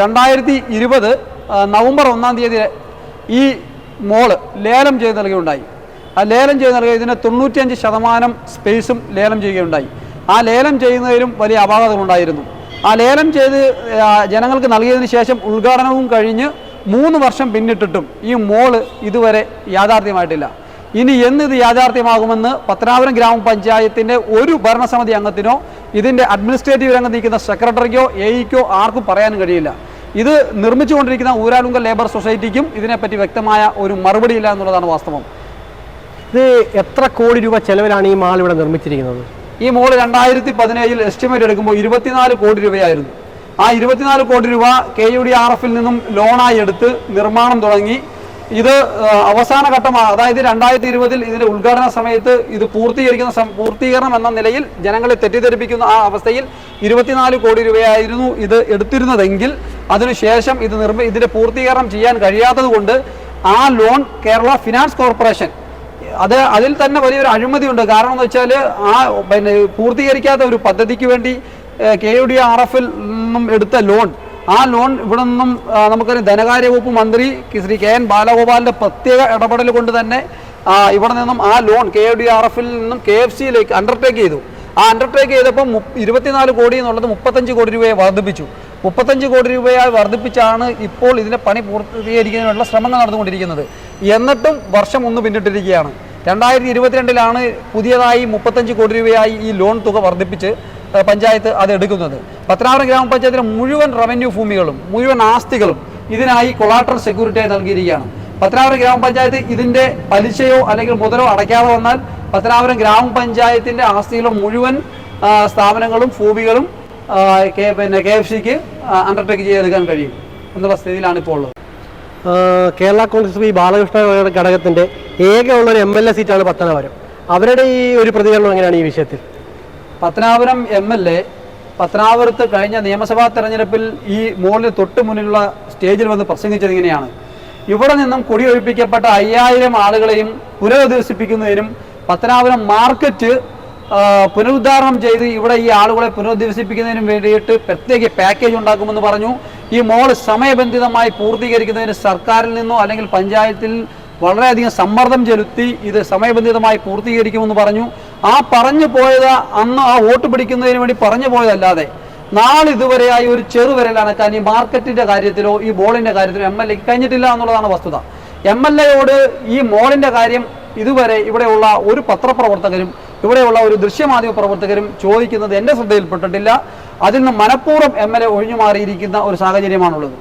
രണ്ടായിരത്തി ഇരുപത് നവംബർ ഒന്നാം തീയതി ഈ മോൾ ലേലം ചെയ്ത് നൽകുകയുണ്ടായി. ആ ലേലം ചെയ്ത് നൽകുക ഇതിന് തൊണ്ണൂറ്റിയഞ്ച് ശതമാനം സ്പേസും ലേലം ചെയ്യുകയുണ്ടായി. ആ ലേലം ചെയ്യുന്നതിലും വലിയ അപാകതകളുണ്ടായിരുന്നു. ആ ലേലം ചെയ്ത് ജനങ്ങൾക്ക് നൽകിയതിന് ശേഷം ഉദ്ഘാടനവും കഴിഞ്ഞ് മൂന്ന് വർഷം പിന്നിട്ടിട്ടും ഈ മോൾ ഇതുവരെ യാഥാർത്ഥ്യമായിട്ടില്ല. ഇനി എന്ന് ഇത് യാഥാർത്ഥ്യമാകുമെന്ന് പത്തനാപുരം ഗ്രാമപഞ്ചായത്തിന്റെ ഒരു ഭരണസമിതി അംഗത്തിനോ ഇതിന്റെ അഡ്മിനിസ്ട്രേറ്റീവ് രംഗത്ത് നിൽക്കുന്ന സെക്രട്ടറിക്കോ എഇക്കോ ആർക്കും പറയാനും കഴിയില്ല. ഇത് നിർമ്മിച്ചുകൊണ്ടിരിക്കുന്ന ഊരാലുങ്കൽ ലേബർ സൊസൈറ്റിക്കും ഇതിനെപ്പറ്റി വ്യക്തമായ ഒരു മറുപടി ഇല്ല എന്നുള്ളതാണ് വാസ്തവം. ഇത് എത്ര കോടി രൂപ ചെലവിലാണ് ഈ മാൾ ഇവിടെ നിർമ്മിച്ചിരിക്കുന്നത്? ഈ മോൾ രണ്ടായിരത്തി പതിനേഴിൽ എസ്റ്റിമേറ്റ് എടുക്കുമ്പോൾ ഇരുപത്തിനാല് കോടി രൂപയായിരുന്നു. ആ ഇരുപത്തിനാല് കോടി രൂപ കെ യു ഡി ആർ എഫിൽ നിന്നും ലോണായി എടുത്ത് നിർമ്മാണം തുടങ്ങി. ഇത് അവസാന ഘട്ടമാണ് അതായത് രണ്ടായിരത്തി ഇരുപതിൽ ഇതിന്റെ ഉദ്ഘാടന സമയത്ത് ഇത് പൂർത്തീകരിക്കുന്ന പൂർത്തീകരണം എന്ന നിലയിൽ ജനങ്ങളെ തെറ്റിദ്ധരിപ്പിക്കുന്ന ആ അവസ്ഥയിൽ ഇരുപത്തിനാല് കോടി രൂപയായിരുന്നു ഇത് എടുത്തിരുന്നതെങ്കിൽ അതിനുശേഷം ഇത് നിർമ്മി ഇതിന്റെ പൂർത്തീകരണം ചെയ്യാൻ കഴിയാത്തത് കൊണ്ട് ആ ലോൺ കേരള ഫിനാൻസ് കോർപ്പറേഷൻ അത് അതിൽ തന്നെ വലിയൊരു അഴിമതിയുണ്ട്. കാരണം എന്ന് വെച്ചാൽ ആ പിന്നെ പൂർത്തീകരിക്കാത്ത ഒരു പദ്ധതിക്ക് വേണ്ടി കെ യു ഡി ആർ എഫിൽ നിന്നും എടുത്ത ലോൺ ആ ലോൺ ഇവിടെ നിന്നും നമുക്കൊരു ധനകാര്യ വകുപ്പ് മന്ത്രി ശ്രീ കെ എൻ ബാലഗോപാലിന്റെ പ്രത്യേക ഇടപെടൽ കൊണ്ട് തന്നെ ഇവിടെ നിന്നും ആ ലോൺ കെ ഡി ആർ എഫിൽ നിന്നും കെ എഫ് സിയിലേക്ക് അണ്ടർടേക്ക് ചെയ്തു. ആ അണ്ടർടേക്ക് ചെയ്തപ്പോൾ ഇരുപത്തിനാല് കോടി എന്നുള്ളത് മുപ്പത്തഞ്ച് കോടി രൂപയെ വർദ്ധിപ്പിച്ചു. മുപ്പത്തഞ്ച് കോടി രൂപയായി വർദ്ധിപ്പിച്ചാണ് ഇപ്പോൾ ഇതിനെ പണി പൂർത്തീകരിക്കുന്നതിനുള്ള ശ്രമങ്ങൾ നടന്നുകൊണ്ടിരിക്കുന്നത്. എന്നിട്ടും വർഷം ഒന്ന് പിന്നിട്ടിരിക്കുകയാണ്. രണ്ടായിരത്തി ഇരുപത്തിരണ്ടിലാണ് പുതിയതായി മുപ്പത്തഞ്ച് കോടി രൂപയായി ഈ ലോൺ തുക വർദ്ധിപ്പിച്ച് പഞ്ചായത്ത് അത് എടുക്കുന്നത്. പത്തനാപുരം ഗ്രാമപഞ്ചായത്തിലെ മുഴുവൻ റവന്യൂ ഭൂമികളും മുഴുവൻ ആസ്തികളും ഇതിനായി കൊളാട്രൽ സെക്യൂരിറ്റിയായി നൽകിയിരിക്കുകയാണ്. പത്തനാപുരം ഗ്രാമപഞ്ചായത്ത് ഇതിന്റെ പലിശയോ അല്ലെങ്കിൽ മുതലോ അടയ്ക്കാതെ വന്നാൽ പത്തനാപുരം ഗ്രാമപഞ്ചായത്തിന്റെ ആസ്തിയിലെ മുഴുവൻ സ്ഥാപനങ്ങളും ഭൂമികളും കെ- പിന്നെ കെ എഫ് സിക്ക് അണ്ടർടേക്ക് ചെയ്തെടുക്കാൻ കഴിയും എന്നുള്ള സ്ഥിതിയിലാണ് ഇപ്പോൾ ഉള്ളത്. കേരള കോൺഗ്രസ് ഈ ബാലകൃഷ്ണ ഘടകത്തിന്റെ ഏക ഉള്ള ഒരു എം എൽ എ സീറ്റാണ് പത്തനാപുരം. അവരുടെ ഈ ഒരു പ്രതികരണം എങ്ങനെയാണ് ഈ വിഷയത്തിൽ? പത്തനാപുരം എം എൽ എ പത്തനാപുരത്ത് കഴിഞ്ഞ നിയമസഭാ തെരഞ്ഞെടുപ്പിൽ ഈ മോളിന് തൊട്ട് മുന്നിലുള്ള സ്റ്റേജിൽ വന്ന് പ്രസംഗിച്ചത് ഇങ്ങനെയാണ്. ഇവിടെ നിന്നും കുടിയൊഴിപ്പിക്കപ്പെട്ട അയ്യായിരം ആളുകളെയും പുനരധിവസിപ്പിക്കുന്നതിനും പത്തനാപുരം മാർക്കറ്റ് പുനരുദ്ധാരണം ചെയ്ത് ഇവിടെ ഈ ആളുകളെ പുനരധിവസിപ്പിക്കുന്നതിനും വേണ്ടിയിട്ട് പ്രത്യേക പാക്കേജ് ഉണ്ടാക്കുമെന്ന് പറഞ്ഞു. ഈ മോൾ സമയബന്ധിതമായി പൂർത്തീകരിക്കുന്നതിന് സർക്കാരിൽ നിന്നോ അല്ലെങ്കിൽ പഞ്ചായത്തിൽ വളരെയധികം സമ്മർദ്ദം ചെലുത്തി ഇത് സമയബന്ധിതമായി പൂർത്തീകരിക്കുമെന്ന് പറഞ്ഞു. ആ പറഞ്ഞു പോയത് അന്ന് ആ വോട്ട് പിടിക്കുന്നതിന് വേണ്ടി പറഞ്ഞു പോയതല്ലാതെ നാളിതുവരെയായി ഒരു ചെറുവിരൽ അനക്കാൻ ഈ മാർക്കറ്റിന്റെ കാര്യത്തിലോ ഈ ബോളിന്റെ കാര്യത്തിലോ എം എൽ എക്ക് കഴിഞ്ഞിട്ടില്ല എന്നുള്ളതാണ് വസ്തുത. എം എൽ എയോട് ഈ മോളിന്റെ കാര്യം ഇതുവരെ ഇവിടെയുള്ള ഒരു പത്രപ്രവർത്തകരും ഇവിടെയുള്ള ഒരു ദൃശ്യമാധ്യമ പ്രവർത്തകരും ചോദിക്കുന്നത് എന്റെ ശ്രദ്ധയിൽപ്പെട്ടിട്ടില്ല. അതിൽ നിന്ന് മനഃപൂർവം എം എൽ എ ഒഴിഞ്ഞു മാറിയിരിക്കുന്ന ഒരു സാഹചര്യമാണുള്ളത്.